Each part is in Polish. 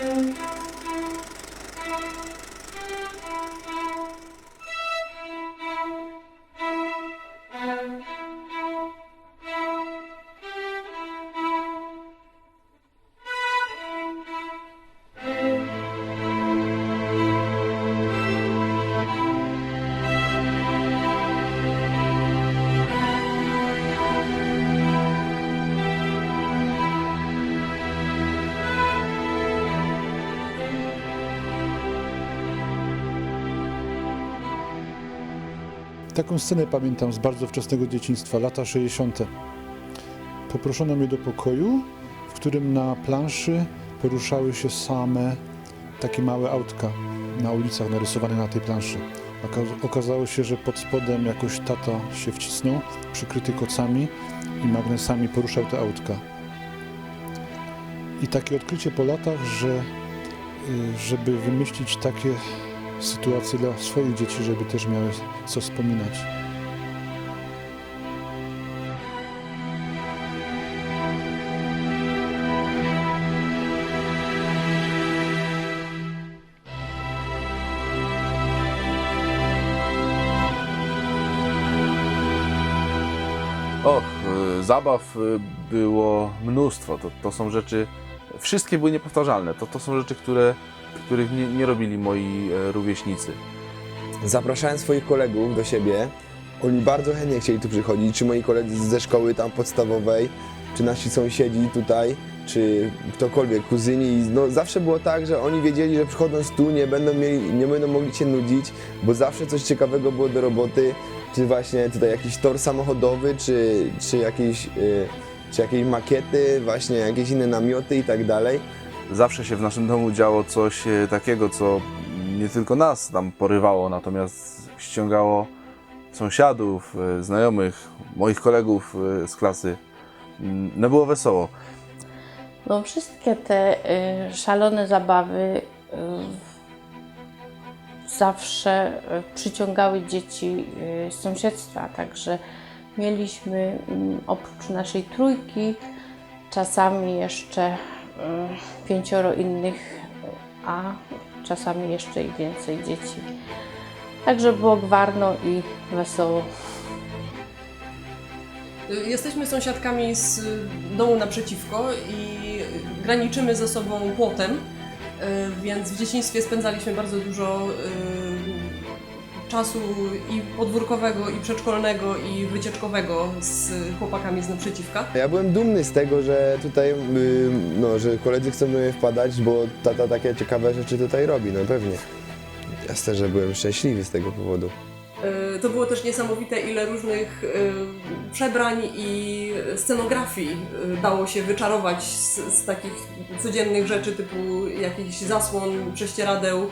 Música Taką scenę pamiętam z bardzo wczesnego dzieciństwa, lata 60. Poproszono mnie do pokoju, w którym na planszy poruszały się same takie małe autka na ulicach narysowane na tej planszy. Oka- Okazało się, że pod spodem jakoś tata się wcisnął, przykryty kocami i magnesami poruszał te autka. I takie odkrycie po latach, że y, żeby wymyślić takie sytuacje dla swoich dzieci, żeby też miały co wspominać. Y, zabaw y, było mnóstwo. To, to są rzeczy, wszystkie były niepowtarzalne. To, to są rzeczy, które, których nie, nie robili moi e, rówieśnicy. Zapraszałem swoich kolegów do siebie. Oni bardzo chętnie chcieli tu przychodzić, czy moi koledzy ze szkoły tam podstawowej, czy nasi sąsiedzi tutaj, czy ktokolwiek, kuzyni. No, zawsze było tak, że oni wiedzieli, że przychodząc tu nie będą, mieli, nie będą mogli się nudzić, bo zawsze coś ciekawego było do roboty, czy właśnie tutaj jakiś tor samochodowy, czy, czy, jakieś, y, czy jakieś makiety, właśnie jakieś inne namioty i tak dalej. Zawsze się w naszym domu działo coś e, takiego, co nie tylko nas tam porywało, natomiast ściągało sąsiadów, e, znajomych, moich kolegów e, z klasy. Mm, No było wesoło. No, wszystkie te y, szalone zabawy y, zawsze przyciągały dzieci y, z sąsiedztwa, także mieliśmy mm, oprócz naszej trójki czasami jeszcze pięcioro innych, a czasami jeszcze i więcej dzieci. Także było gwarno i wesoło. Jesteśmy sąsiadkami z domu naprzeciwko i graniczymy ze sobą płotem, y, więc w dzieciństwie spędzaliśmy bardzo dużo y, czasu i podwórkowego, i przedszkolnego, i wycieczkowego z chłopakami z naprzeciwka. Ja byłem dumny z tego, że tutaj, y, no, że koledzy chcą do mnie wpadać, bo tata takie ciekawe rzeczy tutaj robi, no pewnie. Ja szczerze byłem szczęśliwy z tego powodu. Y, To było też niesamowite, ile różnych y, przebrań i scenografii dało się wyczarować z, z takich codziennych rzeczy typu jakichś zasłon, prześcieradeł,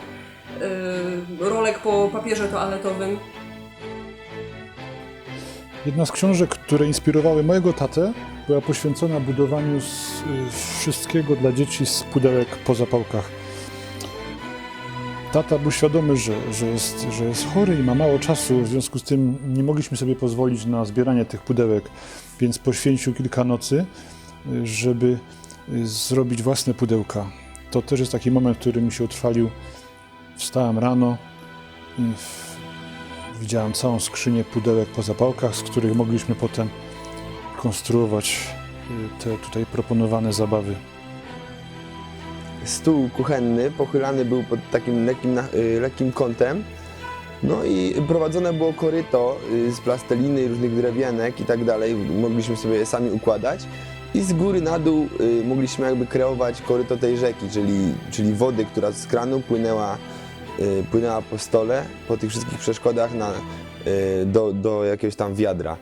rolek po papierze toaletowym. Jedna z książek, które inspirowały mojego tatę, była poświęcona budowaniu z, y, wszystkiego dla dzieci z pudełek po zapałkach. Tata był świadomy, że, że, jest, że jest chory i ma mało czasu, w związku z tym nie mogliśmy sobie pozwolić na zbieranie tych pudełek, więc poświęcił kilka nocy, y, żeby y, zrobić własne pudełka. To też jest taki moment, który mi się utrwalił. Wstałem rano i Widziałem całą skrzynię pudełek po zapałkach, z których mogliśmy potem konstruować y, te tutaj proponowane zabawy. Stół kuchenny pochylany był pod takim lekkim, y, lekkim kątem. No i prowadzone było koryto y, z plasteliny, różnych drewienek i tak dalej. Mogliśmy sobie je sami układać. I z góry na dół mogliśmy jakby kreować koryto tej rzeki, czyli, czyli wody, która z kranu płynęła, płynęła po stole, po tych wszystkich przeszkodach na, y, do, do jakiegoś tam wiadra.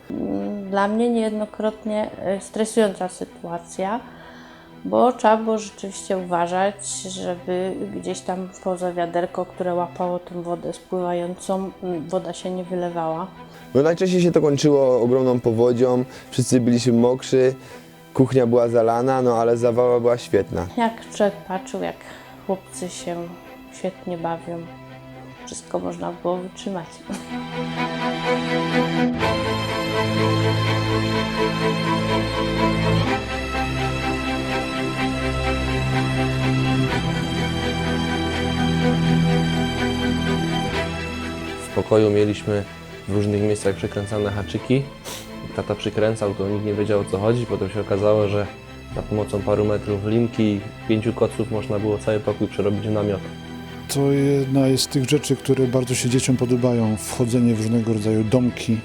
Dla mnie niejednokrotnie e, stresująca sytuacja, bo trzeba było rzeczywiście uważać, żeby gdzieś tam poza wiaderko, które łapało tę wodę spływającą, m, woda się nie wylewała. No najczęściej się to kończyło ogromną powodzią, wszyscy byliśmy mokrzy, kuchnia była zalana, no ale zabawa była świetna. Jak człowiek patrzył, jak chłopcy się świetnie bawią. Wszystko można było wytrzymać. W pokoju mieliśmy w różnych miejscach przekręcane haczyki. Tata przykręcał, to nikt nie wiedział o co chodzi. Potem się okazało, że za pomocą paru metrów linki i pięciu koców można było cały pokój przerobić w namiot. To jedna jest z tych rzeczy, które bardzo się dzieciom podobają, wchodzenie w różnego rodzaju domki.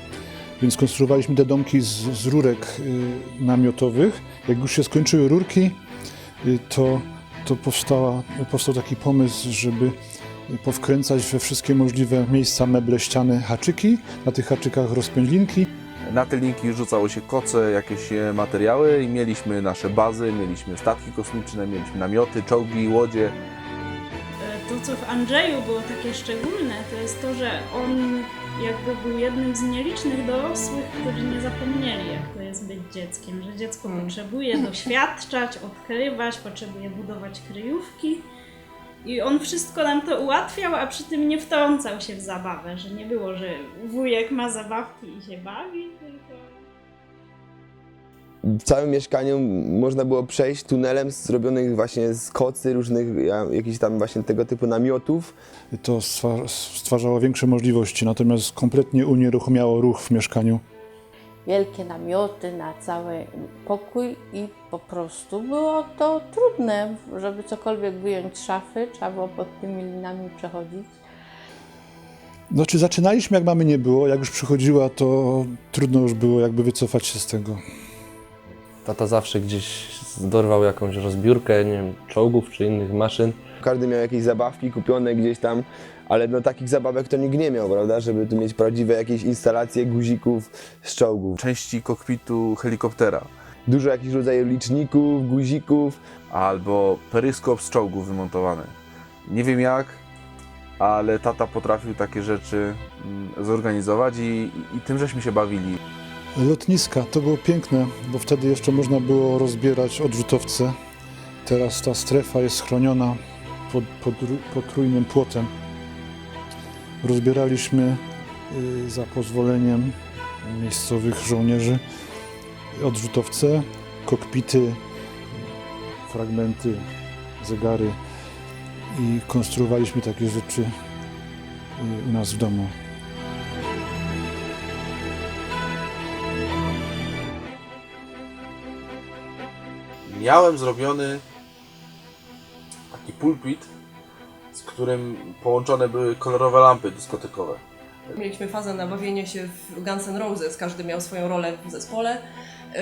Więc konstruowaliśmy te domki z, z rurek y, namiotowych. Jak już się skończyły rurki, y, to, to powstała, powstał taki pomysł, żeby powkręcać we wszystkie możliwe miejsca, meble, ściany, haczyki. Na tych haczykach rozpiąć linki. Na te linki rzucało się koce, jakieś e, materiały i mieliśmy nasze bazy, mieliśmy statki kosmiczne, mieliśmy namioty, czołgi, łodzie. E, To, co w Andrzeju było takie szczególne, to jest to, że on jakby był jednym z nielicznych dorosłych, którzy nie zapomnieli, jak to jest być dzieckiem, że dziecko potrzebuje doświadczać, odkrywać, potrzebuje budować kryjówki. I on wszystko nam to ułatwiał, a przy tym nie wtrącał się w zabawę, że nie było, że wujek ma zabawki i się bawi, tylko... W całym mieszkaniu można było przejść tunelem zrobionych właśnie z kocy, różnych ja, jakichś tam właśnie tego typu namiotów. To stwa- stwarzało większe możliwości, natomiast kompletnie unieruchomiało ruch w mieszkaniu. Wielkie namioty na cały pokój i po prostu było to trudne, żeby cokolwiek wyjąć z szafy, trzeba było pod tymi linami przechodzić. Znaczy zaczynaliśmy jak mamy nie było, jak już przychodziła, to trudno już było jakby wycofać się z tego. Tata zawsze gdzieś dorwał jakąś rozbiórkę, nie wiem, czołgów czy innych maszyn. Każdy miał jakieś zabawki kupione gdzieś tam, ale no takich zabawek to nikt nie miał, prawda? Żeby tu mieć prawdziwe jakieś instalacje guzików z czołgów. Części kokpitu helikoptera Dużo jakichś rodzajów liczników, guzików. albo peryskop z czołgów wymontowany. Nie wiem jak, ale tata potrafił takie rzeczy mm, zorganizować i, i tym żeśmy się bawili. Lotniska to było piękne, bo wtedy jeszcze można było rozbierać odrzutowce. Teraz ta strefa jest chroniona pod, potrójnym płotem. Rozbieraliśmy y, za pozwoleniem miejscowych żołnierzy odrzutowce, kokpity, fragmenty, zegary i konstruowaliśmy takie rzeczy y, u nas w domu. Miałem zrobiony taki pulpit, z którym połączone były kolorowe lampy dyskotekowe. Mieliśmy fazę na bawienie się w Guns N' Roses, każdy miał swoją rolę w zespole. Yy,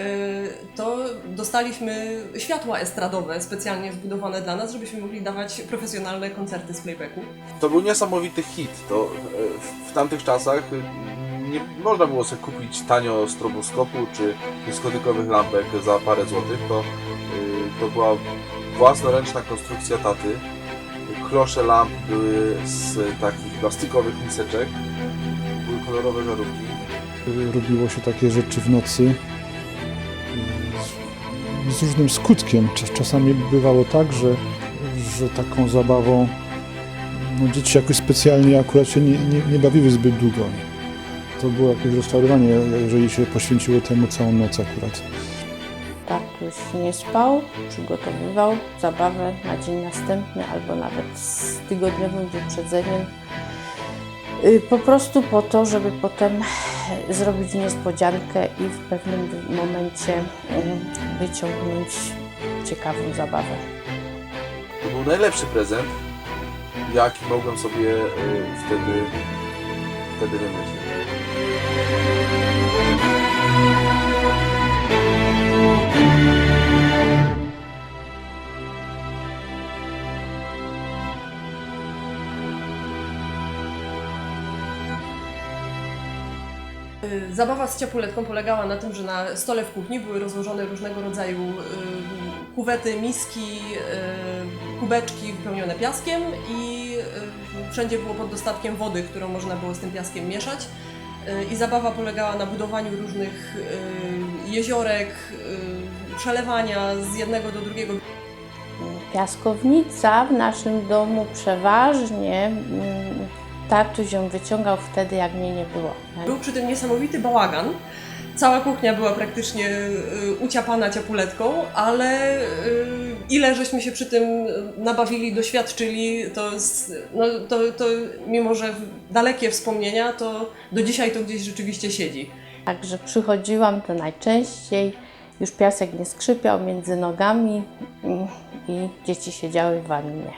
To dostaliśmy światła estradowe specjalnie zbudowane dla nas, żebyśmy mogli dawać profesjonalne koncerty z playbacku. To był niesamowity hit. To e, w, tamtych czasach e, nie można było sobie kupić tanio stroboskopu czy dyskotekowych lampek za parę złotych. To, to była własnoręczna konstrukcja taty. Klosze lamp były z takich plastikowych miseczek. Były kolorowe żarówki. robiło się takie rzeczy w nocy z, różnym skutkiem. Czas- Czasami bywało tak, że, że taką zabawą no, dzieci jakoś specjalnie akurat się nie, nie, nie bawiły zbyt długo. To było jakieś rozczarowanie, jeżeli się poświęciło temu całą noc akurat. Tatuś nie spał, przygotowywał zabawę na dzień następny albo nawet z tygodniowym wyprzedzeniem. Y, Po prostu po to, żeby potem zrobić niespodziankę i w pewnym momencie mm, wyciągnąć ciekawą zabawę. To był najlepszy prezent, jaki mogłem sobie e, wtedy, wtedy wymyślić. Yy, Zabawa z ciapuletką polegała na tym, że na stole w kuchni były rozłożone różnego rodzaju yy, kuwety, miski, yy, kubeczki wypełnione piaskiem i yy, wszędzie było pod dostatkiem wody, którą można było z tym piaskiem mieszać. Yy, I zabawa polegała na budowaniu różnych yy, jeziorek, yy, przelewania z jednego do drugiego Piaskownica w naszym domu przeważnie mm, tatuś ją wyciągał wtedy, jak mnie nie było. Był przy tym niesamowity bałagan Cała kuchnia była praktycznie y, uciapana ciapuletką, ale y, ile żeśmy się przy tym nabawili, doświadczyli, to, no, to, to mimo, że dalekie wspomnienia, to do dzisiaj to gdzieś rzeczywiście siedzi. Także przychodziłam to najczęściej, już piasek nie skrzypiał między nogami i, i dzieci siedziały w wannie.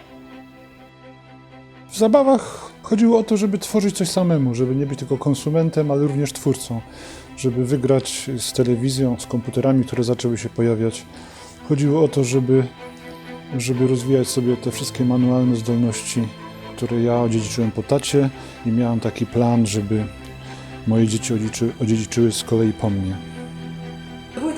W zabawach chodziło o to, żeby tworzyć coś samemu, żeby nie być tylko konsumentem, ale również twórcą, żeby wygrać z telewizją, z komputerami, które zaczęły się pojawiać. Chodziło o to, żeby, żeby rozwijać sobie te wszystkie manualne zdolności, które ja odziedziczyłem po tacie i miałem taki plan, żeby moje dzieci odziedziczy, odziedziczyły z kolei po mnie.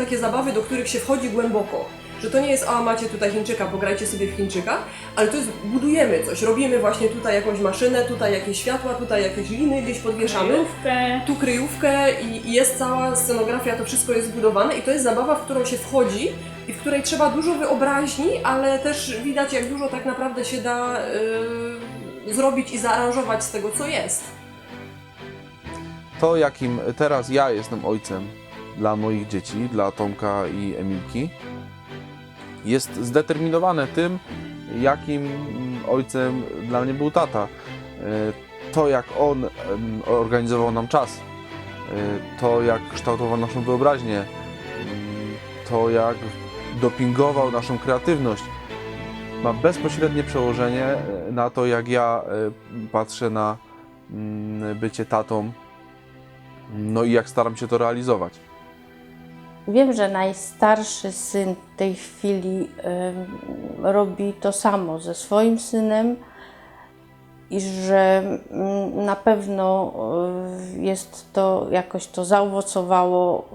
Takie zabawy, do których się wchodzi głęboko. Że to nie jest, a macie tutaj Chińczyka, pograjcie sobie w Chińczyka, ale to jest, budujemy coś, robimy właśnie tutaj jakąś maszynę, tutaj jakieś światła, tutaj jakieś liny gdzieś podwieszamy. Kryjówkę. Tu kryjówkę i, i jest cała scenografia, to wszystko jest zbudowane i to jest zabawa, w którą się wchodzi i w której trzeba dużo wyobraźni, ale też widać jak dużo tak naprawdę się da yy, zrobić i zaaranżować z tego, co jest. To, jakim teraz ja jestem ojcem dla moich dzieci, dla Tomka i Emilki, jest zdeterminowane tym, jakim ojcem dla mnie był tata. E, To, jak on organizował nam czas, e, to, jak kształtował naszą wyobraźnię, mm, to, jak dopingował naszą kreatywność, ma bezpośrednie przełożenie e, na to, jak ja e, patrzę na mm, bycie tatą no i jak staram się to realizować. Wiem, że najstarszy syn w tej chwili robi to samo ze swoim synem i że mm, na pewno y, jest to jakoś to zaowocowało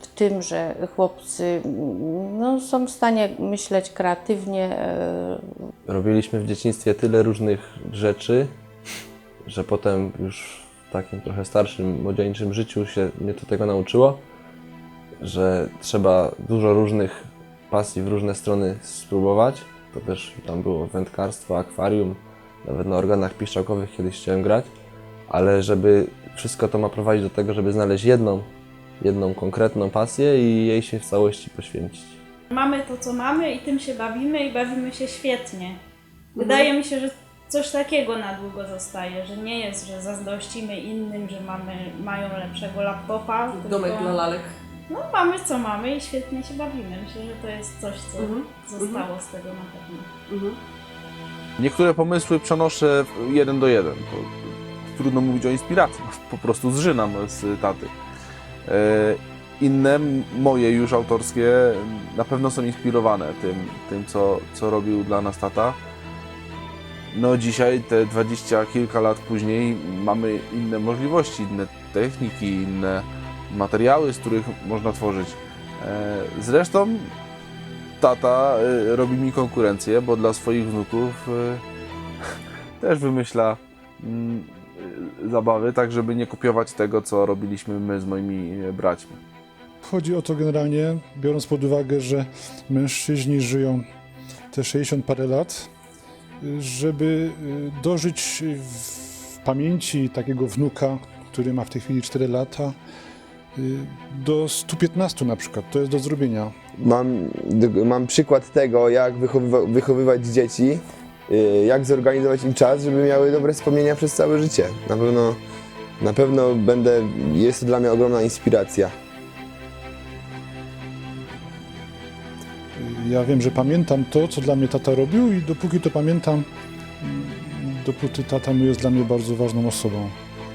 w tym, że chłopcy mm, no, są w stanie myśleć kreatywnie, e, Robiliśmy w dzieciństwie tyle różnych rzeczy, że potem już w takim trochę starszym, młodzieńczym życiu się mnie to tego nauczyło, że trzeba dużo różnych pasji w różne strony spróbować. To też tam było wędkarstwo, akwarium, nawet na organach piszczałkowych kiedyś chciałem grać, ale żeby wszystko to ma prowadzić do tego, żeby znaleźć jedną, jedną konkretną pasję i jej się w całości poświęcić. Mamy to, co mamy i tym się bawimy i bawimy się świetnie. Wydaje mi się, że coś takiego na długo zostaje, że nie jest, że zazdrościmy innym, że mamy, mają lepszego laptopa. Domek tylko- dla lalek. No mamy co mamy i świetnie się bawimy. Myślę, że to jest coś, co Mhm. zostało z tego na pewno. Mhm. Niektóre pomysły przenoszę jeden do jeden. bo Trudno mówić o inspiracji, po prostu zżynam z taty. E, Inne, moje już autorskie, na pewno są inspirowane tym, tym co, co robił dla nas tata. No dzisiaj, te dwadzieścia kilka lat później, mamy inne możliwości, inne techniki, inne materiały, z których można tworzyć. E, Zresztą tata y, robi mi konkurencję, bo dla swoich wnuków y, też wymyśla mm, zabawy, tak żeby nie kopiować tego, co robiliśmy my z moimi braćmi. Chodzi o to generalnie, biorąc pod uwagę, że mężczyźni żyją te 60 parę lat, żeby dożyć w pamięci takiego wnuka, który ma w tej chwili 4 lata, do 115 na przykład. To jest do zrobienia. Mam, mam przykład tego, jak wychowywa, wychowywać dzieci, y, jak zorganizować im czas, żeby miały dobre wspomnienia przez całe życie. Na pewno, na pewno będę, jest to dla mnie ogromna inspiracja. Ja wiem, że pamiętam to, co dla mnie tata robił i dopóki to pamiętam, dopóty tata jest dla mnie bardzo ważną osobą.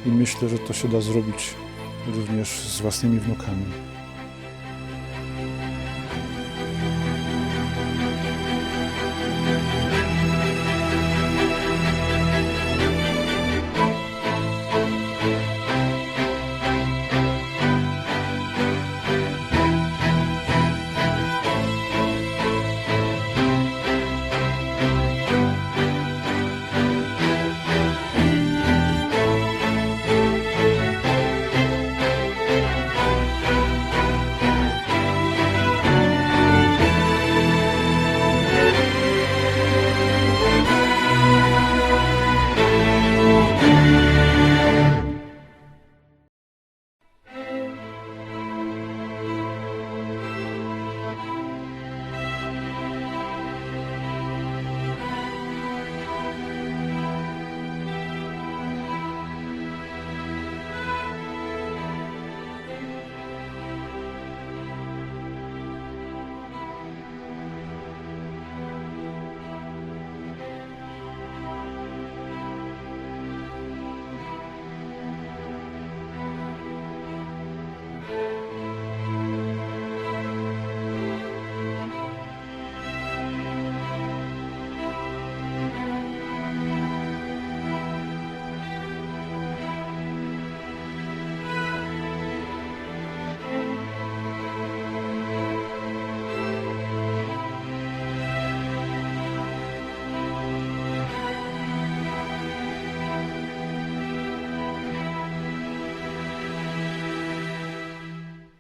I myślę, że to się da zrobić również z własnymi wnukami.